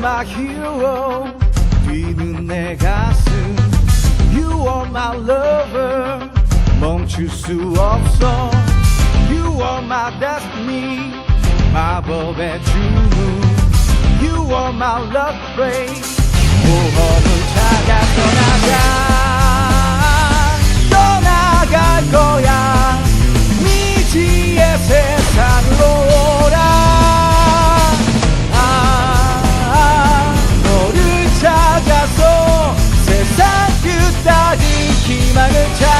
그대로 뛰는 내 가슴 You are my lover 멈출 수 없어 You are my destiny 마법의 주문 You are my love race 모험을 찾아 떠나자 희망을 찾